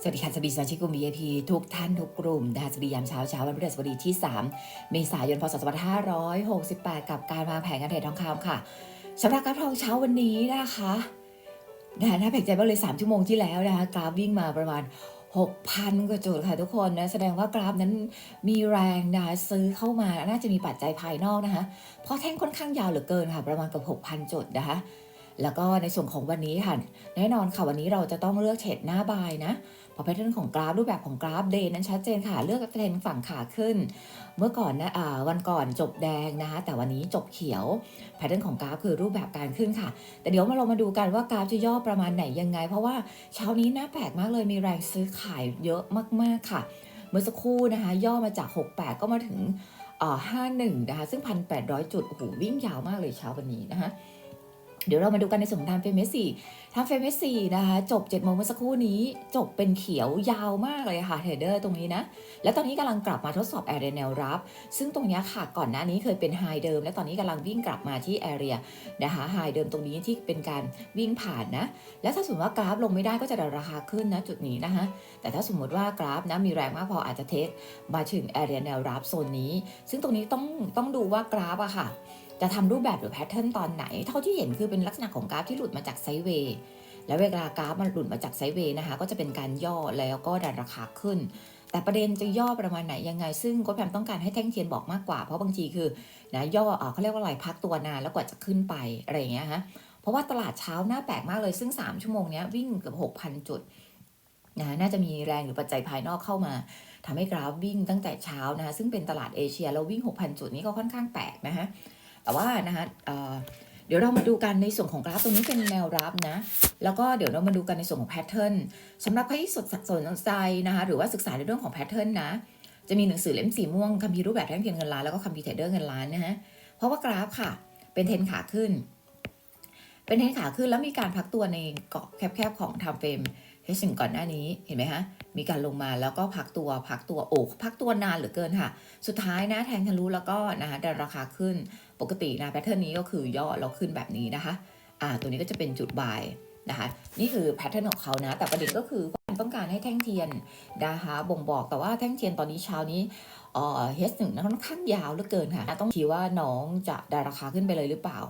สวัสดีค่ะสวัสดีสมาชิกกลุ่ม VIP ทุกท่านทุกกลุ่มนะคะสวัสดียามเช้าเช้าวันพฤหัสบดีที่ 3 เมษายนพศ2568 กับการวางแผนการเทรดทองคำค่ะสำหรับกราฟทองเช้าวันนี้นะคะนะคะน่าแปลกใจมากเลย 3 ชั่วโมงที่แล้วนะคะกราฟวิ่งมาประมาณ 6,000 กว่าจุดค่ะทุกคนนะแสดงว่ากราฟนั้นมีแรงนะซื้อเข้ามาน่าจะมีปัจจัยภายนอกนะคะเพราะแท่งค่อนข้างยาวเหลือเกินค่ะ ประมาณกับ 6,000 จุดนะคะ แล้วก็ในส่วนของวันนี้ค่ะ แน่นอนค่ะวันนี้เราจะต้องเลือกเทรดหน้าบายนะพราะแพทเทิร์นของกราฟรูปแบบของกราฟเดย์นั้นชัดเจนค่ะ เลือกเทรนฝั่งขาขึ้น เมื่อก่อนนะอ่าวันก่อนจบแดงนะคะ แต่วันนี้จบเขียวแพทเทิร์นของกราฟคือรูปแบบการขึ้นค่ะ แต่เดี๋ยวมาเรามาดูกันว่ากราฟจะย่อประมาณไหนยังไง เพราะว่าเช้านี้น่าแปลกมากเลยมีแรงซื้อขายเยอะมากๆค่ะ เมื่อสักครู่นะคะ ย่อมาจาก 68 ก็มาถึงอ่อ51นะคะซึ่ง 1,800 จุดโอ้โหวิ่งยาวมากเลยเช้าวันนี้นะคะ เดี๋ยวเรามาดูกันในส่วนของทางเฟมเมสี่ทางเฟมเมสี่นะคะ จบ7โมงเมื่อสักครู่นี้ จบเป็นเขียวยาวมากเลยค่ะเทรดเดอร์ตรงนี้นะ และตอนนี้กำลังกลับมาทดสอบแอเรียแนวรับ ซึ่งตรงนี้ค่ะ ก่อนหน้านี้เคยเป็นไฮเดิม และตอนนี้กำลังวิ่งกลับมาที่แอเรียนะคะไฮเดิมตรงนี้ที่เป็นการวิ่งผ่านนะ และถ้าสมมติว่ากราฟลงไม่ได้ก็จะดันราคาขึ้นนะจุดนี้นะคะ แต่ถ้าสมมติว่ากราฟนะมีแรงมากพออาจจะเทคมาถึงแอเรียแนวรับโซนนี้ ซึ่งตรงนี้ต้องต้องดูว่ากราฟอะค่ะ จะทำรูปแบบหรือแพทเทิร์นตอนไหน เท่าที่เห็นคือเป็นลักษณะของกราฟที่หลุดมาจากไซเวย์แล้วเวลากราฟมันหลุดมาจากไซเวย์นะคะ ก็จะเป็นการย่อแล้วก็ดันราคาขึ้น แต่ประเด็นจะย่อประมาณไหนยังไง ซึ่งโค้ชแพมต้องการให้แท่งเทียนบอกมากกว่า เพราะบางทีคือนะย่อเอ่อเขาเรียกว่าอะไรพักตัวนานแล้วกว่าจะขึ้นไปอะไรอย่างเงี้ยฮะเพราะว่าตลาดเช้าหน้าแปลกมากเลยซึ่ง 3 ชั่วโมงเนี้ยวิ่งเกือบ6,000 จุดนะน่าจะมีแรงหรือปัจจัยภายนอกเข้ามาทำให้กราฟวิ่งตั้งแต่เช้านะคะซึ่งเป็นตลาดเอเชียแล้ววิ่ง 6,000 จุดนี้ก็ค่อนข้างแปลกนะคะ แต่ว่านะคะเเดี๋ยวเรามาดูกันในส่วนของกราฟตรงนี้เป็นแนวรับนะ แล้วก็เดี๋ยวเรามาดูกันในส่วนของแพทเทิร์นสำหรับใครที่สนสนใจนะคะ หรือว่าศึกษาในเรื่องของแพทเทิร์นนะ จะมีหนังสือเล่มสีม่วงคัมภีร์รูปแบบแท่งเทียนเงินล้านแล้วก็คัมภีร์เทรดเดอร์เงินล้านนะฮะ เพราะว่ากราฟค่ะ เป็นเทนขาขึ้น เป็นเทนขาขึ้นแล้วมีการพักตัวในเกาะแคบๆของไทม์เฟรมเฮสิ่งก่อนหน้านี้เห็นไหมฮะมีการลงมาแล้วก็พักตัวพักตัวโอกพักตัวนานเหลือเกินค่ะ สุดท้ายนะแทงทะลุแล้วก็นะคะดันราคาขึ้น ปกตินะแพทเทิร์นนี้ก็คือย่อแล้วขึ้นแบบนี้นะคะอ่าตัวนี้ก็จะเป็นจุดบายนะคะนี่คือแพทเทิร์นของเขานะ แต่ประเด็นก็คือความต้องการให้แท่งเทียนนะคะบ่งบอกแต่ว่าแท่งเทียนตอนนี้เช้านี้เอ่อเฮสหนึ่งนะค่อนข้างยาวเหลือเกินค่ะต้องคิดว่าน้องจะดันราคาขึ้นไปเลยหรือเปล่า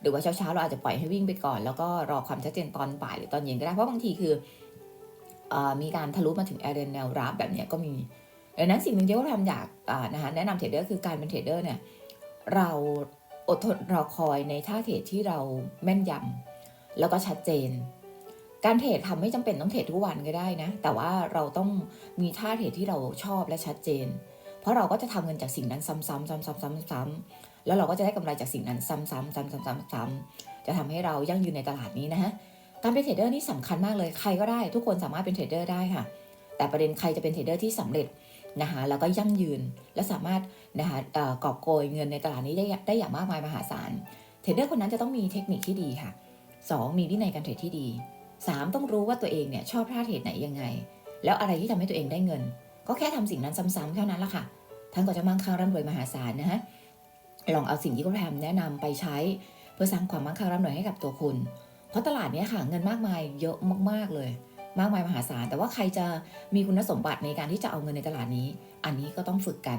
หรือว่าเช้าๆเราอาจจะปล่อยให้วิ่งไปก่อน แล้วก็รอความชัดเจนตอนบ่ายหรือตอนเย็นก็ได้เพราะบางทีคืออมีการทะลุมาถึงแอเรียแนวรับแบบเนี้ยก็มีดังนั้นสิ่งหนึ่งที่ว่าทำอยากอ่านะคะแนะนำเทรดเดอร์คือการเป็นเทรดเดอร์เนี่ย เราอดทนรอคอยในท่าเทรดที่เราแม่นยำแล้วก็ชัดเจน การเทรดทำไม่จำเป็นต้องเทรดทุกวันก็ได้นะ แต่ว่าเราต้องมีท่าเทรดที่เราชอบและชัดเจน เพราะเราก็จะทำเงินจากสิ่งนั้นซ้ำๆซ้ำๆซ้ำๆแล้วเราก็จะได้กำไรจากสิ่งนั้นซ้ำๆซ้ำๆซ้ำๆซ้ำๆจะทำให้เรายั่งยืนในตลาดนี้นะฮะการเป็นเทรดเดอร์นี่สำคัญมากเลยใครก็ได้ทุกคนสามารถเป็นเทรดเดอร์ได้ค่ะ แต่ประเด็นใครจะเป็นเทรดเดอร์ที่สำเร็จ นะคะแล้วก็ยั่งยืนและสามารถนะคะเกอบโกยเงินในตลาดนี้ได้ได้อย่างมากมายมหาศาลเทรดเดอร์คนนั้นจะต้องมีเทคนิคที่ดีค่ะ 2. มีวินัยการเทรดที่ดี 3. ต้องรู้ว่าตัวเองเนี่ยชอบท่าเทรดไหนยังไง แล้วอะไรที่ทำให้ตัวเองได้เงิน ก็แค่ทำสิ่งนั้นซ้ำๆเท่านั้นละค่ะท่านก็จะมั่งคั่งร่ำรวยมหาศาลนะฮะลองเอาสิ่งที่คุณแพมแนะนำไปใช้ เพื่อสร้างความมั่งคั่งร่ำรวยให้กับตัวคุณ เพราะตลาดนี้ค่ะเงินมากมายเยอะมากๆเลย มากมายมหาศาล แต่ว่าใครจะมีคุณสมบัติในการที่จะเอาเงินในตลาดนี้ อันนี้ก็ต้องฝึกกัน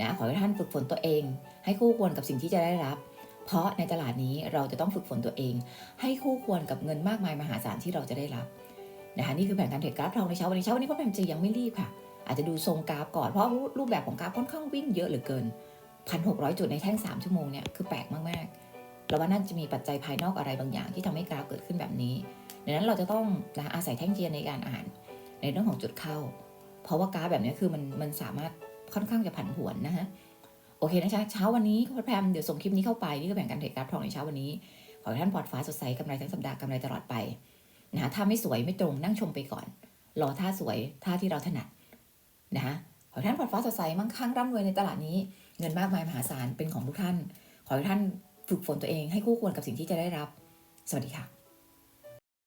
นะขอให้ท่านฝึกฝนตัวเอง ให้คู่ควรกับสิ่งที่จะได้รับ เพราะในตลาดนี้เราจะต้องฝึกฝนตัวเอง ให้คู่ควรกับเงินมากมายมหาศาลที่เราจะได้รับนะคะนี่คือแผนการเทรดกราฟทองในเช้าวันนี้เช้าวันนี้ก็แพมจะยังไม่รีบค่ะ อาจจะดูทรงกราฟก่อนเพราะรูปแบบของกราฟค่อนข้างวิ่งเยอะเหลือเกินพันหกร้อยจุดในแท่งสามชั่วโมงเนี่ยคือแปลกมากๆ แล้วว่าน่าจะมีปัจจัยภายนอกอะไรบางอย่างที่ทำให้กราฟเกิดขึ้นแบบนี้ดังนั้นเราจะต้องนะอาศัยแท่งเทียนในการอ่าน ในเรื่องของจุดเข้า เพราะว่ากราฟแบบนี้คือมันมันสามารถค่อนข้างจะผันผวนนะฮะโอเคนะคะเช้าวันนี้คุณแพมเดี๋ยวส่งคลิปนี้เข้าไปนี่ก็แบ่งการเทรดกราฟทองในเช้าวันนี้ ขอให้ท่านปลอดฟ้าสดใสกำไรทั้งสัปดาห์กำไรตลอดไปนะถ้าไม่สวยไม่ตรงนั่งชมไปก่อน รอท่าสวยท่าที่เราถนัดนะขอให้ท่านปลอดฟ้าสดใสมั่งคั่งร่ำรวยในตลาดนี้ เงินมากมายมหาศาลเป็นของทุกท่าน ขอให้ท่าน ฝึกฝนตัวเองให้คู่ควรกับสิ่งที่จะได้รับ สวัสดีค่ะ